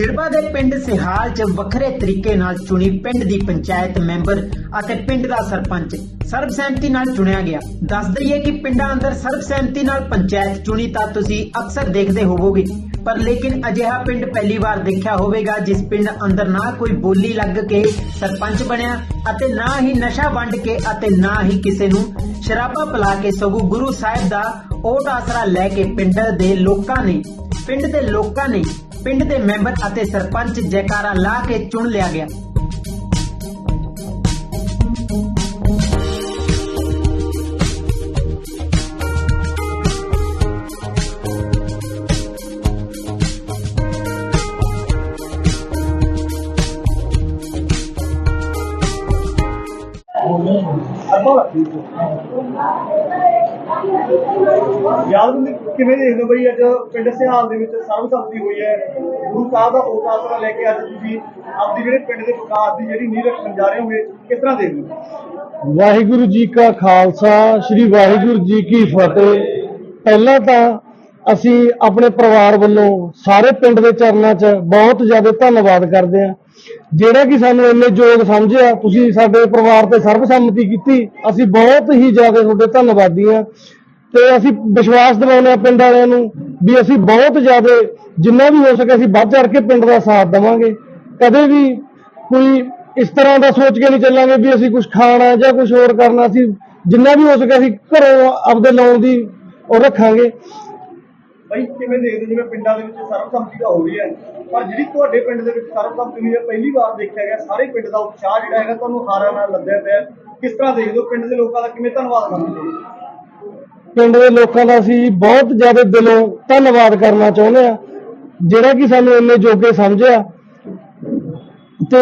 ਦਿੜਬਾ ਦੇ ਪਿੰਡ ਸਿਹਾਲ 'ਚ ਵੱਖਰੇ ਤਰੀਕੇ ਨਾਲ ਚੁਣੀ ਪਿੰਡ ਦੀ ਪੰਚਾਇਤ ਮੈਂਬਰ ਅਤੇ ਪਿੰਡ ਦਾ ਸਰਪੰਚ। ਸਰਬਸਹਿਮਤੀ ਨਾਲ ਚੁਣਿਆ ਗਿਆ। ਦੱਸ ਦਈਏ ਕਿ ਪਿੰਡਾਂ ਅੰਦਰ ਸਰਬਸਹਿਮਤੀ ਨਾਲ ਪੰਚਾਇਤ ਚੁਣੀ ਤਾਂ ਤੁਸੀਂ ਅਕਸਰ ਦੇਖਦੇ ਹੋਵੋਗੇ। ਪਰ ਲੇਕਿਨ ਅਜਿਹਾ ਪਿੰਡ ਪਹਿਲੀ ਵਾਰ ਦੇਖਿਆ ਹੋਵੇਗਾ ਜਿਸ ਪਿੰਡ ਅੰਦਰ ਨਾ ਕੋਈ ਬੋਲੀ ਲੱਗ ਕੇ ਸਰਪੰਚ ਬਣਿਆ ਅਤੇ ਨਾ ਹੀ ਨਸ਼ਾ ਵੰਡ ਕੇ ਅਤੇ ਨਾ ਹੀ ਕਿਸੇ ਨੂੰ ਸ਼ਰਾਬਾ ਪਿਲਾ ਕੇ ਸਗੋਂ ਗੁਰੂ ਸਾਹਿਬ ਦਾ ਓਟ ਆਸਰਾ ਲੈ ਕੇ ਪਿੰਡ ਦੇ ਲੋਕਾਂ ਨੇ ਪਿੰਡ ਦੇ ਲੋਕਾਂ ਨੇ ਪਿੰਡ ਦੇ ਮੈਂਬਰ ਅਤੇ ਸਰਪੰਚ ਜੈਕਾਰਾ ਲਾ ਕੇ ਚੁਣ ਲਿਆ ਗਿਆ। ਯਾਦ ਕਿਵੇਂ ਦੇਖਦੇ ਹੋ ਬਈ ਅੱਜ ਪਿੰਡ ਸਿਹਾਲ ਦੇ ਵਿੱਚ ਸਰਬਸੰਮਤੀ ਹੋਈ ਹੈ? ਗੁਰੂ ਸਾਹਿਬ ਦਾ ਓਟ ਆਸਰਾ ਲੈ ਕੇ ਅੱਜ ਤੁਸੀਂ ਆਪਦੀ ਜਿਹੜੇ ਪਿੰਡ ਦੇ ਵਿਕਾਸ ਦੀ ਜਿਹੜੀ ਨੀਂਹ ਰੱਖਣ ਜਾ ਰਹੇ ਹੋਏ, ਕਿਸ ਤਰ੍ਹਾਂ ਦੇਖਦੇ ਹੋ? ਵਾਹਿਗੁਰੂ ਜੀ ਕਾ ਖਾਲਸਾ, ਸ੍ਰੀ ਵਾਹਿਗੁਰੂ ਜੀ ਕੀ ਫਤਿਹ। ਪਹਿਲਾਂ ਤਾਂ ਅਸੀਂ ਆਪਣੇ ਪਰਿਵਾਰ ਵੱਲੋਂ ਸਾਰੇ ਪਿੰਡ ਦੇ ਚਰਨਾਂ 'ਚ ਬਹੁਤ ਜ਼ਿਆਦਾ ਧੰਨਵਾਦ ਕਰਦੇ ਹਾਂ। ਜਿਹੜਾ ਕਿ ਸਾਨੂੰ ਇੰਨੇ ਯੋਗ ਸਮਝਿਆ, ਤੁਸੀਂ ਸਾਡੇ ਪਰਿਵਾਰ ਤੇ ਸਰਬਸੰਮਤੀ ਕੀਤੀ, ਅਸੀਂ ਬਹੁਤ ਹੀ ਜ਼ਿਆਦਾ ਤੁਹਾਡੇ ਧੰਨਵਾਦੀ ਹਾਂ। ਤੇ ਅਸੀਂ ਵਿਸ਼ਵਾਸ ਦਿਵਾਉਂਦੇ ਹਾਂ ਪਿੰਡ ਵਾਲਿਆਂ ਨੂੰ ਵੀ ਅਸੀਂ ਬਹੁਤ ਜ਼ਿਆਦਾ, ਜਿੰਨਾ ਵੀ ਹੋ ਸਕੇ ਅਸੀਂ ਵੱਧ ਚੜ ਕੇ ਪਿੰਡ ਦਾ ਸਾਥ ਦੇਵਾਂਗੇ। ਕਦੇ ਵੀ ਕੋਈ ਇਸ ਤਰ੍ਹਾਂ ਦਾ ਸੋਚ ਕੇ ਨਹੀਂ ਚੱਲਾਂਗੇ ਵੀ ਅਸੀਂ ਕੁਝ ਖਾਣਾ ਜਾਂ ਕੁਝ ਹੋਰ ਕਰਨਾ, ਅਸੀਂ ਜਿੰਨਾ ਵੀ ਹੋ ਸਕੇ ਅਸੀਂ ਘਰੋਂ ਆਪਦੇ ਲਾਉਣ ਦੀ ਉਹ ਰੱਖਾਂਗੇ। ਬਾਈ ਕਿਵੇਂ ਦੇਖਦੇ ਹੋ? ਜਿਵੇਂ ਪਿੰਡਾਂ ਦੇ ਵਿੱਚ ਸਰਬਸੰਮਤੀ ਤਾਂ ਹੋ ਰਹੀ ਹੈ, ਪਰ ਜਿਹੜੀ ਤੁਹਾਡੇ ਪਿੰਡ ਦੇ ਵਿੱਚ ਸਰਬਸੰਮਤੀ ਹੋਈ ਹੈ, ਪਹਿਲੀ ਵਾਰ ਦੇਖਿਆ ਗਿਆ, ਸਾਰੇ ਪਿੰਡ ਦਾ ਉਤਸ਼ਾਹ ਜਿਹੜਾ ਹੈਗਾ ਤੁਹਾਨੂੰ ਹਾਰਾਂ ਨਾਲ ਲੱਦਿਆ ਪਿਆ ਕਿਸ ਤਰ੍ਹਾਂ ਦੇਖਦੇ ਹੋ? ਪਿੰਡ ਦੇ ਲੋਕਾਂ ਦਾ ਕਿਵੇਂ ਧੰਨਵਾਦ ਕਰਦੇ ਹੋ? ਪਿੰਡ ਦੇ ਲੋਕਾਂ ਦਾ ਅਸੀਂ ਬਹੁਤ ਜ਼ਿਆਦਾ ਦਿਲੋਂ ਧੰਨਵਾਦ ਕਰਨਾ ਚਾਹੁੰਦੇ ਆ ਜਿਹੜਾ ਕਿ ਸਾਨੂੰ ਇੰਨੇ ਜੋਗੇ ਸਮਝਿਆ। ਤੇ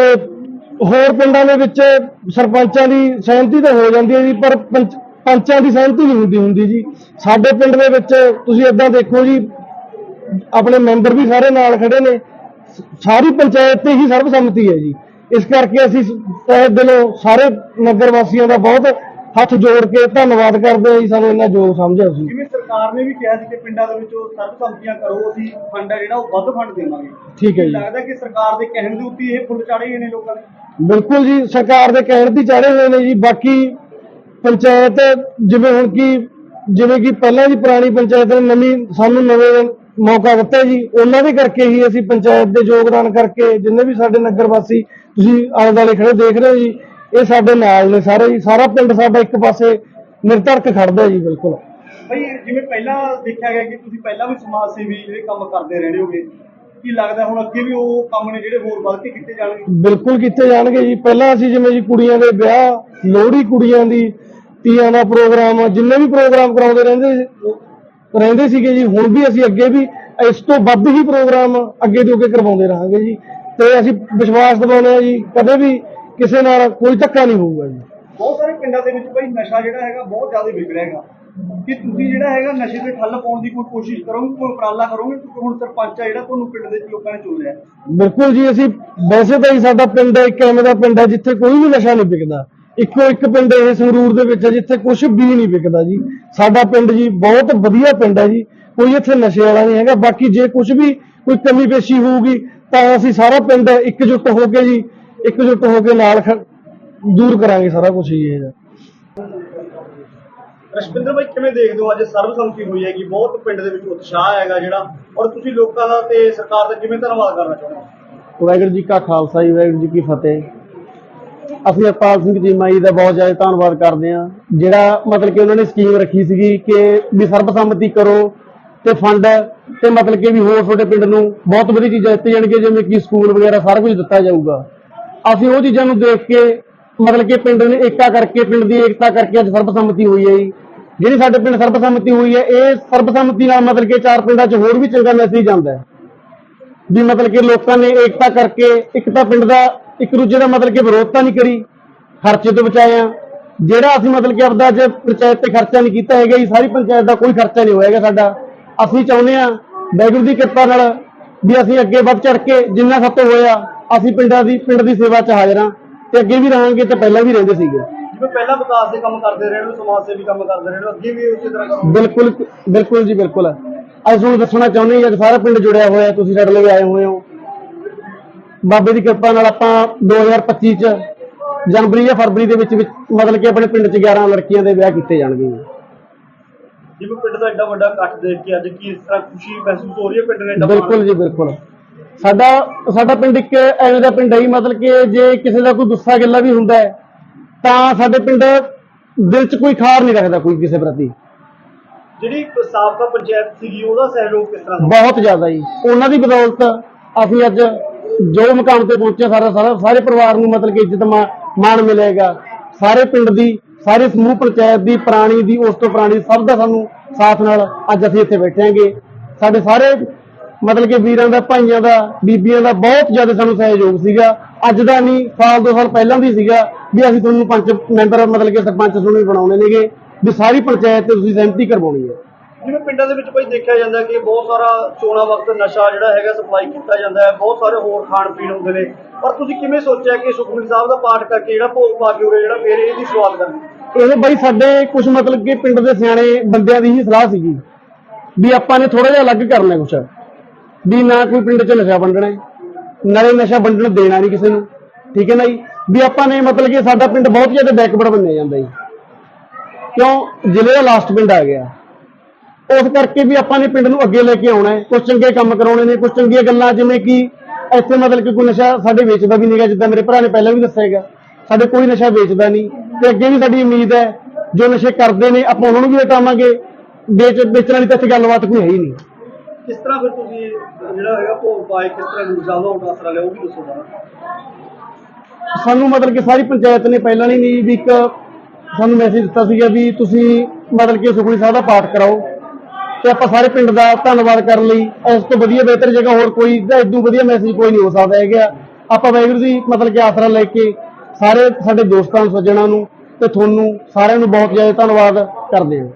ਹੋਰ ਪਿੰਡਾਂ ਦੇ ਵਿੱਚ ਸਰਪੰਚਾਂ ਦੀ ਸਹਿਮਤੀ ਤਾਂ ਹੋ ਜਾਂਦੀ ਹੈ ਜੀ, ਪਰ ਪੰਚ- ਦੀ ਸਹਿਮਤੀ ਨਹੀਂ ਹੁੰਦੀ ਹੁੰਦੀ ਜੀ। ਸਾਡੇ ਪਿੰਡ ਦੇ ਵਿੱਚ ਤੁਸੀਂ ਇਦਾਂ ਦੇਖੋ ਜੀ ਆਪਣੇ ਮੈਂਬਰ ਵੀ ਸਾਰੇ ਨਾਲ ਖੜੇ ਨੇ। ਸਾਰੀ ਪੰਚਾਇਤ ਤੇ ਹੀ ਸਰਬਸੰਮਤੀ ਹੈ ਜੀ। ਇਸ ਕਰਕੇ ਅਸੀਂ ਤਹਿ ਦਿਲੋਂ ਸਾਰੇ ਨਗਰ ਵਾਸੀਆਂ ਦਾ ਬਹੁਤ ਹੱਥ ਜੋੜ ਕੇ ਧੰਨਵਾਦ ਕਰਦੇ ਹਾਂ ਜੀ ਸਾਨੂੰ ਇੰਨਾ ਯੋਗ ਸਮਝਿਆ ਤੁਸੀਂ। ਜਿਵੇਂ ਸਰਕਾਰ ਨੇ ਵੀ ਕਿਹਾ ਸੀ ਕਿ ਪਿੰਡਾਂ ਦੇ ਵਿੱਚ ਸਰਬਸੰਮਤੀਆਂ ਕਰੋ ਅਸੀਂ ਫੰਡ ਹੈ ਜਿਹੜਾ ਉਹ ਵੱਧ ਫੰਡ ਦੇਵਾਂਗੇ। ਠੀਕ ਹੈ ਜੀ। ਲੱਗਦਾ ਕਿ ਸਰਕਾਰ ਦੇ ਕਹਿਣ ਦੇ ਉੱਤੇ ਇਹ ਫੁੱਲ ਚਾੜੇ ਹੋਏ ਨੇ ਲੋਕਾਂ ਨੇ ਬਿਲਕੁਲ ਜੀ ਸਰਕਾਰ ਦੇ ਕਹਿਣ ਦੀ ਚਾੜੇ ਹੋਏ ਨੇ ਜੀ। ਬਾਕੀ ਪੰਚਾਇਤ ਜਿਵੇਂ ਹੁਣ ਕੀ, ਜਿਵੇਂ ਕਿ ਪਹਿਲਾਂ ਦੀ ਪੁਰਾਣੀ ਪੰਚਾਇਤ ਨੇ ਨਵੀਂ, ਸਾਨੂੰ ਨਵੇਂ ਮੌਕਾ ਦਿੱਤਾ ਜੀ। ਉਹਨਾਂ ਦੇ ਕਰਕੇ ਹੀ ਅਸੀਂ ਪੰਚਾਇਤ ਦੇ ਯੋਗਦਾਨ ਕਰਕੇ ਜਿੰਨੇ ਵੀ ਸਾਡੇ ਨਗਰ ਵਾਸੀ ਤੁਸੀਂ ਆਲੇ ਦੁਆਲੇ ਖੜੇ ਦੇਖ ਰਹੇ ਹੋ ਜੀ, ਇਹ ਸਾਡੇ ਨਾਲ ਨੇ ਸਾਰੇ ਜੀ। ਸਾਰਾ ਪਿੰਡ ਸਾਡਾ ਇੱਕ ਪਾਸੇ ਨਿਰਧੜਕ ਖੜਦਾ ਜੀ, ਬਿਲਕੁਲ। ਬਈ ਜਿਵੇਂ ਪਹਿਲਾਂ ਦੇਖਿਆ ਗਿਆ ਕਿ ਤੁਸੀਂ ਪਹਿਲਾਂ ਵੀ ਸਮਾਜ ਸੇਵੀ ਜਿਹੜੇ ਕੰਮ ਕਰਦੇ ਰਹੇ ਹੋਗੇ ਕੀ ਲੱਗਦਾ ਹੁਣ ਅੱਗੇ ਵੀ ਉਹ ਕੰਮ ਨੇ ਜਿਹੜੇ ਹੋਰ ਵੱਧ ਕੇ ਕੀਤੇ ਜਾਣਗੇ? ਬਿਲਕੁਲ ਕੀਤੇ ਜਾਣਗੇ ਜੀ। ਪਹਿਲਾਂ ਅਸੀਂ ਜਿਵੇਂ ਜੀ ਕੁੜੀਆਂ ਦੇ ਵਿਆਹ ਲੋਹੜੀ ਕੁੜੀਆਂ ਦੀ ਤੀਆਂ ਦਾ ਪ੍ਰੋਗਰਾਮ ਜਿੰਨੇ ਵੀ ਪ੍ਰੋਗਰਾਮ ਕਰਾਉਂਦੇ ਰਹਿੰਦੇ ਰਹਿੰਦੇ ਸੀਗੇ ਜੀ ਹੁਣ ਵੀ ਅਸੀਂ ਅੱਗੇ ਵੀ ਇਸ ਤੋਂ ਵੱਧ ਹੀ ਪ੍ਰੋਗਰਾਮ ਅੱਗੇ ਤੋਂ ਅੱਗੇ ਕਰਵਾਉਂਦੇ ਰਹਾਂਗੇ ਜੀ। ਤੇ ਅਸੀਂ ਵਿਸ਼ਵਾਸ ਦਿਵਾਉਂਦੇ ਹਾਂ ਜੀ ਕਦੇ ਵੀ ਕਿਸੇ ਨਾਲ ਕੋਈ ਧੱਕਾ ਨਹੀਂ ਹੋਊਗਾ ਜੀ। ਬਹੁਤ ਸਾਰੇ ਪਿੰਡਾਂ ਦੇ ਵਿੱਚ ਬਈ ਨਸ਼ਾ ਜਿਹੜਾ ਹੈਗਾ ਬਹੁਤ ਜ਼ਿਆਦਾ ਵਿਕ ਰਿਹਾ ਹੈਗਾ। ਕਿ ਤੁਸੀਂ ਜਿਹੜਾ ਹੈਗਾ ਨਸ਼ੇ ਤੇ ਠੱਲ ਪਾਉਣ ਦੀ ਕੋਈ ਕੋਸ਼ਿਸ਼ ਕਰੋਗੇ, ਕੋਈ ਉਪਰਾਲਾ ਕਰੋਗੇ? ਕਿਉਂਕਿ ਹੁਣ ਸਰਪੰਚ ਆ ਜਿਹੜਾ ਤੁਹਾਨੂੰ ਪਿੰਡ ਦੇ ਲੋਕਾਂ ਨੇ ਚੁਣ ਲਿਆ। ਬਿਲਕੁਲ ਜੀ, ਅਸੀਂ ਵੈਸੇ ਤਾਂ ਹੀ ਸਾਡਾ ਪਿੰਡ ਇੱਕ ਐਵੇਂ ਦਾ ਪਿੰਡ ਹੈ ਜਿੱਥੇ ਕੋਈ ਵੀ ਨਸ਼ਾ ਨਹੀਂ ਵਿਕਦਾ। ਇੱਕੋ ਇੱਕ ਪਿੰਡ ਇਹ ਸੰਗਰੂਰ ਦੇ ਵਿੱਚ ਹੈ, ਜਿੱਥੇ ਕੁਝ ਵੀ ਨਹੀਂ ਵਿਕਦਾ ਜੀ। ਸਾਡਾ ਪਿੰਡ ਜੀ ਬਹੁਤ ਵਧੀਆ ਪਿੰਡ ਹੈ ਜੀ। ਕੋਈ ਇੱਥੇ ਨਸ਼ੇ ਵਾਲਾ ਨਹੀਂ ਹੈਗਾ। ਬਾਕੀ ਜੇ ਕੁਝ ਵੀ ਕੋਈ ਕਮੀ ਪੇਸ਼ੀ ਹੋਊਗੀ, ਤਾਂ ਅਸੀਂ ਸਾਰਾ ਪਿੰਡ ਇਕਜੁੱਟ ਹੋ ਕੇ ਜੀ, ਇਕਜੁੱਟ ਹੋ ਕੇ ਨਾਲ ਦੂਰ ਕਰਾਂਗੇ ਸਾਰਾ ਕੁਝ ਜੀ ਇਹ। ਰਸ਼ਪਿੰਦਰ ਭਾਈ ਕਿਵੇਂ ਦੇਖਦੇ ਹੋ ਅੱਜ ਸਰਬਸੰਮਤੀ ਹੋਈ ਹੈਗੀ? ਬਹੁਤ ਪਿੰਡ ਦੇ ਵਿੱਚ ਉਤਸ਼ਾਹ ਹੈਗਾ ਜਿਹੜਾ। ਔਰ ਤੁਸੀਂ ਲੋਕਾਂ ਦਾ ਤੇ ਸਰਕਾਰ ਦਾ ਕਿਵੇਂ ਧੰਨਵਾਦ ਕਰਨਾ ਚਾਹੁੰਦੇ ਹੋ? ਵਾਹਿਗੁਰੂ ਜੀ ਕਾ ਖਾਲਸਾ ਜੀ, ਵਾਹਿਗੁਰੂ ਜੀ ਕੀ ਫਤਿਹ। ਅਸੀਂ ਅਪਾਲ ਸਿੰਘ ਚੀਮਾ ਜੀ ਦਾ ਬਹੁਤ ਜ਼ਿਆਦਾ ਧੰਨਵਾਦ ਕਰਦੇ ਹਾਂ, ਜਿਹੜਾ ਮਤਲਬ ਕਿ ਉਹਨਾਂ ਨੇ ਸਕੀਮ ਰੱਖੀ ਸੀਗੀ ਕਿ ਵੀ ਸਰਬਸੰਮਤੀ ਕਰੋ ਤੇ ਫੰਡ ਤੇ ਮਤਲਬ ਕਿ ਵੀ ਹੋਰ ਤੁਹਾਡੇ ਪਿੰਡ ਨੂੰ ਬਹੁਤ ਵਧੀਆ ਚੀਜ਼ਾਂ ਦਿੱਤੀਆਂ ਜਾਣਗੀਆਂ, ਜਿਵੇਂ ਕਿ ਸਕੂਲ ਵਗੈਰਾ ਸਾਰਾ ਕੁਝ ਦਿੱਤਾ ਜਾਊਗਾ। ਅਸੀਂ ਉਹ ਚੀਜ਼ਾਂ ਨੂੰ ਦੇਖ ਕੇ ਮਤਲਬ ਕਿ ਪਿੰਡ ਨੇ ਏਕਤਾ ਕਰਕੇ, ਪਿੰਡ ਦੀ ਏਕਤਾ ਕਰਕੇ ਅੱਜ ਸਰਬਸੰਮਤੀ ਹੋਈ ਹੈ ਜੀ। ਜਿਹੜੀ ਸਾਡੇ ਪਿੰਡ ਸਰਬਸੰਮਤੀ ਹੋਈ ਹੈ, ਇਹ ਸਰਬਸੰਮਤੀ ਨਾਲ ਮਤਲਬ ਕਿ ਚਾਰ ਪਿੰਡਾਂ 'ਚ ਹੋਰ ਵੀ ਚੰਗਾ ਮੈਸੇਜ ਜਾਂਦਾ ਹੈ। ਵੀ ਮਤਲਬ ਕਿ ਲੋਕਾਂ ਨੇ ਏਕਤਾ ਕਰਕੇ ਇੱਕ ਤਾਂ ਪਿੰਡ ਦਾ, ਇੱਕ ਦੂਜੇ ਦਾ ਮਤਲਬ ਕਿ ਵਿਰੋਧਤਾ ਨਹੀਂ ਕਰੀ, ਖਰਚੇ ਤੋਂ ਬਚਾਇਆ। ਜਿਹੜਾ ਅਸੀਂ ਮਤਲਬ ਕਿ ਆਪਦਾ ਅੱਜ ਪੰਚਾਇਤ ਤੇ ਖਰਚਾ ਨਹੀਂ ਕੀਤਾ ਹੈਗਾ ਜੀ, ਸਾਰੀ ਪੰਚਾਇਤ ਦਾ ਕੋਈ ਖਰਚਾ ਨਹੀਂ ਹੋਇਆ ਹੈਗਾ ਸਾਡਾ। ਅਸੀਂ ਚਾਹੁੰਦੇ ਹਾਂ ਵਾਹਿਗੁਰੂ ਦੀ ਕਿਰਪਾ ਨਾਲ ਵੀ ਅਸੀਂ ਅੱਗੇ ਵੱਧ ਚੜ ਕੇ ਜਿੰਨਾ ਸਾਤੋਂ ਹੋਇਆ, ਅਸੀਂ ਪਿੰਡਾਂ ਦੀ, ਪਿੰਡ ਦੀ ਸੇਵਾ 'ਚ ਹਾਜ਼ਰ ਹਾਂ ਤੇ ਅੱਗੇ ਵੀ ਰਹਾਂਗੇ ਤੇ ਪਹਿਲਾਂ ਵੀ ਰਹਿੰਦੇ ਸੀਗੇ। ਜਿਵੇਂ ਪਹਿਲਾਂ ਵਿਕਾਸ ਦੇ ਕੰਮ ਕਰਦੇ ਰਹੇ ਹੋ ਸਮਾਜ ਸੇਵੀ ਕੰਮ ਕਰਦੇ ਰਹੇ ਹੋ ਅੱਗੇ ਵੀ ਉਸੇ ਤਰ੍ਹਾਂ ਕਰੋ ਬਿਲਕੁਲ ਬਿਲਕੁਲ ਜੀ ਬਿਲਕੁਲ। ਅੱਜ ਤੁਹਾਨੂੰ ਦੱਸਣਾ ਚਾਹੁੰਦੇ ਹਾਂ ਅੱਜ ਸਾਰਾ ਪਿੰਡ ਜੁੜਿਆ ਹੋਇਆ ਤੁਸੀਂ ਸਾਡੇ ਲਈ ਆਏ ਹੋਏ ਹੋ। ਬਾਬੇ ਦੀ ਕਿਰਪਾ ਨਾਲ ਆਪਾਂ 2025 ਚ ਜਨਵਰੀ ਜਾਂ ਫਰਵਰੀ ਦੇ ਵਿੱਚ ਵਿੱਚ ਮਤਲਬ ਕਿ ਆਪਣੇ ਪਿੰਡ 'ਚ 11 ਲੜਕੀਆਂ ਦੇ ਵਿਆਹ ਕੀਤੇ ਜਾਣਗੇ ਜਿਵੇਂ ਪਿੰਡ ਦਾ ਐਡਾ ਵੱਡਾ ਇਕੱਠ ਦੇਖ ਕੇ ਅੱਜ ਕੀ ਇਸ ਤਰ੍ਹਾਂ ਖੁਸ਼ੀ ਮਹਿਸੂਸ ਹੋ ਰਹੀ ਹੈ ਪਿੰਡ ਬਿਲਕੁਲ ਜੀ ਬਿਲਕੁਲ। ਸਾਡਾ ਸਾਡਾ ਪਿੰਡ ਇੱਕ ਐਵੇਂ ਦਾ ਪਿੰਡ ਹੈ ਮਤਲਬ ਕਿ ਜੇ ਕਿਸੇ ਦਾ ਕੋਈ ਗੁੱਸਾ ਗਿੱਲਾ ਵੀ ਹੁੰਦਾ ਹੈ ਤਾਂ ਸਾਡੇ ਪਿੰਡ ਦਿਲ 'ਚ ਕੋਈ ਖਾਰ ਨਹੀਂ ਰੱਖਦਾ ਕੋਈ ਕਿਸੇ ਪ੍ਰਤੀ। ਜਿਹੜੀ ਸਾਬਕਾ ਪੰਚਾਇਤ ਸੀਗੀ ਉਹਦਾ ਸਹਿਯੋਗ ਕਿਸ ਤਰ੍ਹਾਂ ਦਾ ਬਹੁਤ ਜ਼ਿਆਦਾ ਜੀ। ਉਹਨਾਂ ਦੀ ਬਦੌਲਤ ਅਸੀਂ ਅੱਜ ਜੋ ਮੁਕਾਮ ਤੇ ਪਹੁੰਚੇ ਸਾਰਾ ਸਾਰਾ ਸਾਰੇ ਪਰਿਵਾਰ ਨੂੰ ਮਤਲਬ ਕਿ ਇੱਜ਼ਤ ਮਾਣ ਮਿਲੇਗਾ। ਸਾਰੇ ਪਿੰਡ ਦੀ ਸਾਰੇ ਸਮੂਹ ਪੰਚਾਇਤ ਦੀ ਪੁਰਾਣੀ ਦੀ ਉਸ ਤੋਂ ਪੁਰਾਣੀ ਸਭ ਦਾ ਸਾਨੂੰ ਸਾਥ ਨਾਲ ਅੱਜ ਅਸੀਂ ਇੱਥੇ ਬੈਠਾਂਗੇ ਸਾਡੇ ਸਾਰੇ ਮਤਲਬ ਕਿ ਵੀਰਾਂ ਦਾ ਭਾਈਆਂ ਦਾ ਬੀਬੀਆਂ ਦਾ ਬਹੁਤ ਜ਼ਿਆਦਾ ਸਾਨੂੰ ਸਹਿਯੋਗ ਸੀਗਾ। ਅੱਜ ਦਾ ਨਹੀਂ ਸਾਲ ਦੋ ਸਾਲ ਪਹਿਲਾਂ ਦੀ ਸੀਗਾ ਵੀ ਅਸੀਂ ਤੁਹਾਨੂੰ ਪੰਚ ਮੈਂਬਰ ਮਤਲਬ ਕਿ ਸਰਪੰਚ ਸੁਣੀ ਬਣਾਉਣੇ ਨੇਗੇ ਵੀ ਸਾਰੀ ਪੰਚਾਇਤ ਤੇ ਤੁਸੀਂ ਸਹਿਮਤੀ ਕਰਵਾਉਣੀ ਹੈ। ਜਿਵੇਂ ਪਿੰਡਾਂ ਦੇ ਵਿੱਚ ਭਾਈ ਦੇਖਿਆ ਜਾਂਦਾ ਕਿ ਬਹੁਤ ਸਾਰਾ ਚੋਣਾਂ ਵਕਤ ਨਸ਼ਾ ਜਿਹੜਾ ਹੈਗਾ ਸਪਲਾਈ ਕੀਤਾ ਜਾਂਦਾ ਹੈ ਬਹੁਤ ਸਾਰੇ ਹੋਰ ਖਾਣ ਪੀਣ ਹੁੰਦੇ ਨੇ। ਪਰ ਤੁਸੀਂ ਕਿਵੇਂ ਸੋਚਿਆ ਕਿ ਸੁਖਮਨੀ ਸਾਹਿਬ ਦਾ ਪਾਠ ਕਰਕੇ ਜਿਹੜਾ ਭੋਗ ਪਾ ਕੇ ਉਰੇ ਜਿਹੜਾ ਫੇਰ ਇਹਦੀ ਸ਼ੁਰੂਆਤ ਕਰਨੀ? ਇਹ ਬਈ ਸਾਡੇ ਕੁਝ ਮਤਲਬ ਕਿ ਪਿੰਡ ਦੇ ਸਿਆਣੇ ਬੰਦਿਆਂ ਦੀ ਹੀ ਸਲਾਹ ਸੀਗੀ ਵੀ ਆਪਾਂ ਨੇ ਥੋੜਾ ਜਿਹਾ ਅਲੱਗ ਕਰਨਾ ਕੁਛ। ਵੀ ਨਾ ਕੋਈ ਪਿੰਡ 'ਚ ਨਸ਼ਾ ਵੰਡਣਾ ਹੈ, ਨਾਲੇ ਨਸ਼ਾ ਵੰਡਣ ਦੇਣਾ ਨਹੀਂ ਕਿਸੇ ਨੂੰ। ਠੀਕ ਹੈ ਨਾ ਜੀ? ਵੀ ਆਪਾਂ ਨੇ ਮਤਲਬ ਕਿ ਸਾਡਾ ਪਿੰਡ ਬਹੁਤ ਜ਼ਿਆਦਾ ਬੈਕਵਰਡ ਮੰਨਿਆ ਜਾਂਦਾ ਜੀ। ਕਿਉਂ? ਜ਼ਿਲ੍ਹੇ ਦਾ ਲਾਸਟ ਪਿੰਡ ਆ ਗਿਆ। ਉਸ ਕਰਕੇ ਵੀ ਆਪਾਂ ਨੇ ਪਿੰਡ ਨੂੰ ਅੱਗੇ ਲੈ ਕੇ ਆਉਣਾ ਹੈ। ਕੁਝ ਚੰਗੇ ਕੰਮ ਕਰਾਉਣੇ ਨੇ ਕੁਝ ਚੰਗੀਆਂ ਗੱਲਾਂ ਜਿਵੇਂ ਕਿ ਇੱਥੇ ਮਤਲਬ ਕਿ ਕੋਈ ਨਸ਼ਾ ਸਾਡੇ ਵੇਚਦਾ ਵੀ ਨਹੀਂਗਾ ਜਿੱਦਾਂ ਮੇਰੇ ਭਰਾ ਨੇ ਪਹਿਲਾਂ ਵੀ ਦੱਸਿਆ ਹੈਗਾ। ਸਾਡੇ ਕੋਈ ਨਸ਼ਾ ਵੇਚਦਾ ਨਹੀਂ। ਤੇ ਅੱਗੇ ਵੀ ਸਾਡੀ ਉਮੀਦ ਹੈ ਜੋ ਨਸ਼ੇ ਕਰਦੇ ਨੇ ਆਪਾਂ ਉਹਨਾਂ ਨੂੰ ਵੀ ਹਟਾਵਾਂਗੇ। ਵੇਚ ਵੇਚਣ ਵਾਲੀ ਤਾਂ ਇੱਥੇ ਗੱਲਬਾਤ ਕੋਈ ਹੈ ਹੀ ਨਹੀਂ। ਕਿਸ ਤਰ੍ਹਾਂ ਫਿਰ ਤੁਸੀਂ ਜਿਹੜਾ ਹੈਗਾ ਭੋਗ ਪਾਏ ਕਿਸ ਤਰ੍ਹਾਂ ਗੁਰੂ ਸਾਹਿਬ ਆਸਰਾ ਲਿਆ ਉਹ ਵੀ ਦੱਸੋ ਜਰਾ। ਸਾਨੂੰ ਮਤਲਬ ਕਿ ਸਾਰੀ ਪੰਚਾਇਤ ਨੇ ਪਹਿਲਾਂ ਨਹੀਂ ਨਹੀਂ ਵੀ ਇੱਕ ਸਾਨੂੰ ਮੈਸੇਜ ਦਿੱਤਾ ਸੀਗਾ ਵੀ ਤੁਸੀਂ ਮਤਲਬ ਕਿ ਸੁਖਮਨੀ ਸਾਹਿਬ ਦਾ ਪਾਠ ਕਰਾਓ। ਤੇ ਆਪਾਂ ਸਾਰੇ ਪਿੰਡ ਦਾ ਧੰਨਵਾਦ ਕਰਨ ਲਈ ਇਸ ਤੋਂ ਵਧੀਆ ਬਿਹਤਰ ਜਗ੍ਹਾ ਹੋਰ ਕੋਈ ਇਦੋਂ ਵਧੀਆ ਮੈਸੇਜ ਕੋਈ ਨਹੀਂ ਹੋ ਸਕਦਾ ਹੈਗਾ। ਆਪਾਂ ਵਾਹਿਗੁਰੂ ਦੀ ਮਤਲਬ ਕਿ ਆਸਰਾ ਲੈ ਕੇ ਸਾਰੇ ਸਾਡੇ ਦੋਸਤਾਂ ਨੂੰ ਸੱਜਣਾਂ ਨੂੰ ਤੇ ਤੁਹਾਨੂੰ ਸਾਰਿਆਂ ਨੂੰ ਬਹੁਤ ਜ਼ਿਆਦਾ ਧੰਨਵਾਦ ਕਰਦੇ ਹਾਂ।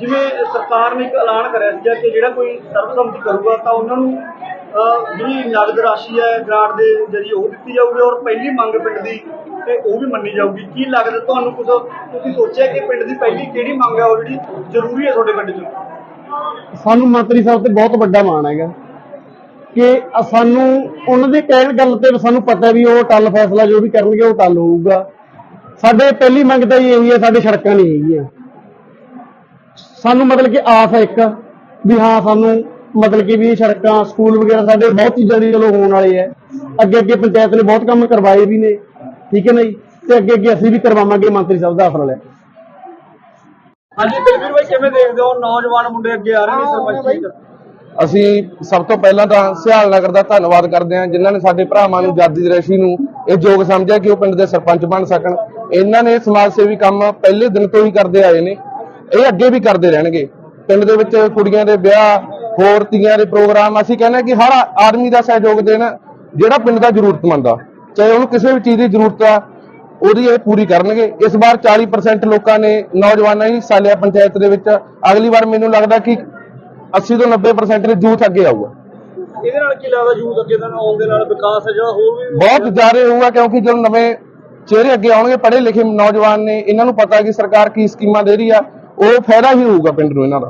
ਜਿਵੇਂ ਸਰਕਾਰ ਨੇ ਇੱਕ ਐਲਾਨ ਕਰਿਆ ਸੀਗਾ ਕਿ ਜਿਹੜਾ ਕੋਈ ਸਰਬਸੰਮਤੀ ਕਰੂਗਾ ਤਾਂ ਉਹਨਾਂ ਨੂੰ ਜਿਹੜੀ ਨਗਦ ਰਾਸ਼ੀ ਹੈ ਗ੍ਰਾਂਟ ਦੇ ਜਰੀਏ ਉਹ ਦਿੱਤੀ ਜਾਊਗੀ ਔਰ ਪਹਿਲੀ ਮੰਗ ਪਿੰਡ ਦੀ ਤੇ ਉਹ ਵੀ ਮੰਨੀ ਜਾਊਗੀ। ਕੀ ਲੱਗਦਾ ਤੁਹਾਨੂੰ ਕੁਝ ਤੁਸੀਂ ਸੋਚਿਆ ਕਿ ਪਿੰਡ ਦੀ ਪਹਿਲੀ ਕਿਹੜੀ ਮੰਗ ਹੈ ਉਹ ਜਿਹੜੀ ਜ਼ਰੂਰੀ ਹੈ ਤੁਹਾਡੇ ਪਿੰਡ 'ਚ? ਸਾਨੂੰ ਮੰਤਰੀ ਸਾਹਿਬ ਤੇ ਬਹੁਤ ਵੱਡਾ ਮਾਣ ਹੈਗਾ ਕਿ ਸਾਨੂੰ ਉਹਨਾਂ ਦੇ ਕਹਿਣ ਗੱਲ ਤੇ ਸਾਨੂੰ ਪਤਾ ਵੀ ਉਹ ਟੱਲ ਫੈਸਲਾ ਜੋ ਵੀ ਕਰਨਗੇ ਉਹ ਟੱਲ ਹੋਊਗਾ। ਸਾਡੇ ਪਹਿਲੀ ਮੰਗ ਤਾਂ ਇਹ ਹੈ, ਸਾਡੇ ਸੜਕਾਂ ਨਹੀਂ ਹੈਗੀਆਂ। ਸਾਨੂੰ ਮਤਲਬ ਕਿ ਆਸ ਹੈ ਇੱਕ। ਵੀ ਹਾਂ ਸਾਨੂੰ ਮਤਲਬ ਕਿ ਵੀ ਸੜਕਾਂ ਸਕੂਲ ਵਗੈਰਾ ਸਾਡੇ ਬਹੁਤ ਚੀਜ਼ਾਂ ਦੀ ਚਲੋ ਹੋਣ ਵਾਲੇ ਹੈ। ਅੱਗੇ ਅੱਗੇ ਪੰਚਾਇਤ ਨੇ ਬਹੁਤ ਕੰਮ ਕਰਵਾਏ ਵੀ ਨੇ। ਠੀਕ ਹੈ ਨਾ ਜੀ ਤੇ ਅੱਗੇ ਅੱਗੇ ਅਸੀਂ ਵੀ ਕਰਵਾਵਾਂਗੇ ਮੰਤਰੀ ਸਾਹਿਬ ਦਾ ਆਸਰਾ ਲੈ। ਕੇ ਹਾਂਜੀ ਤਲਵੀਰ ਭਾਈ ਕਿਵੇਂ ਦੇਖਦੇ ਹੋ? ਨੌਜਵਾਨ ਮੁੰਡੇ ਅੱਗੇ ਆ ਰਹੇ ਨੇ ਸਰਪੰਚੀ ਅਸੀਂ ਸਭ ਤੋਂ ਪਹਿਲਾਂ ਤਾਂ ਸਿਹਾਲ ਨਗਰ ਦਾ ਧੰਨਵਾਦ ਕਰਦੇ ਹਾਂ ਜਿਨ੍ਹਾਂ ਨੇ ਸਾਡੇ ਭਰਾਵਾਂ ਨੂੰ ਜਾਦੀ ਦੀ ਰਸ਼ੀ ਨੂੰ ਇਹ ਯੋਗ ਸਮਝਿਆ ਕਿ ਉਹ ਪਿੰਡ ਦੇ ਸਰਪੰਚ ਬਣ ਸਕਣ। ਇਹਨਾਂ ਨੇ ਸਮਾਜ ਸੇਵੀ ਕੰਮ ਪਹਿਲੇ ਦਿਨ ਤੋਂ ਹੀ ਕਰਦੇ ਆਏ ਨੇ। ਇਹ ਅੱਗੇ ਵੀ ਕਰਦੇ ਰਹਿਣਗੇ। ਪਿੰਡ ਦੇ ਵਿੱਚ ਕੁੜੀਆਂ ਦੇ ਵਿਆਹ ਹੋਰ ਤੀਆਂ ਦੇ ਪ੍ਰੋਗਰਾਮ ਅਸੀਂ ਕਹਿੰਦੇ ਹਾਂ ਕਿ ਹਰ ਆਦਮੀ ਦਾ ਸਹਿਯੋਗ ਦੇਣ ਜਿਹੜਾ ਪਿੰਡ ਦਾ ਜ਼ਰੂਰਤਮੰਦ ਆ। ਚਾਹੇ ਉਹਨੂੰ ਕਿਸੇ ਵੀ ਚੀਜ਼ ਦੀ ਜ਼ਰੂਰਤ ਆ ਉਹਦੀ ਇਹ ਪੂਰੀ ਕਰਨਗੇ। ਇਸ ਵਾਰ 40% ਲੋਕਾਂ ਨੇ ਨੌਜਵਾਨਾਂ ਹੀ ਹਿੱਸਾ ਲਿਆ ਪੰਚਾਇਤ ਦੇ ਵਿੱਚ। ਅਗਲੀ ਵਾਰ ਮੈਨੂੰ ਲੱਗਦਾ ਕਿ 80 ਤੋਂ 90% ਦੇ ਯੂਥ ਅੱਗੇ ਆਊਗਾ। ਇਹਦੇ ਨਾਲ ਕੀ ਲੱਗਦਾ ਯੂਥ ਅੱਗੇ ਦਾ ਆਉਣ ਦੇ ਨਾਲ ਵਿਕਾਸ ਹੈ ਜਿਹੜਾ ਹੋਰ ਵੀ ਬਹੁਤ ਜ਼ਿਆਦਾ ਹੋਊਗਾ ਕਿਉਂਕਿ ਜਦੋਂ ਨਵੇਂ ਚਿਹਰੇ ਅੱਗੇ ਆਉਣਗੇ ਪੜ੍ਹੇ ਲਿਖੇ ਨੌਜਵਾਨ ਨੇ ਇਹਨਾਂ ਨੂੰ ਪਤਾ ਕਿ ਸਰਕਾਰ ਕੀ ਸਕੀਮਾਂ ਦੇ ਰਹੀ ਆ। ਉਹ ਫਾਇਦਾ ਹੀ ਹੋਊਗਾ ਪਿੰਡ ਨੂੰ ਇਹਨਾਂ ਦਾ।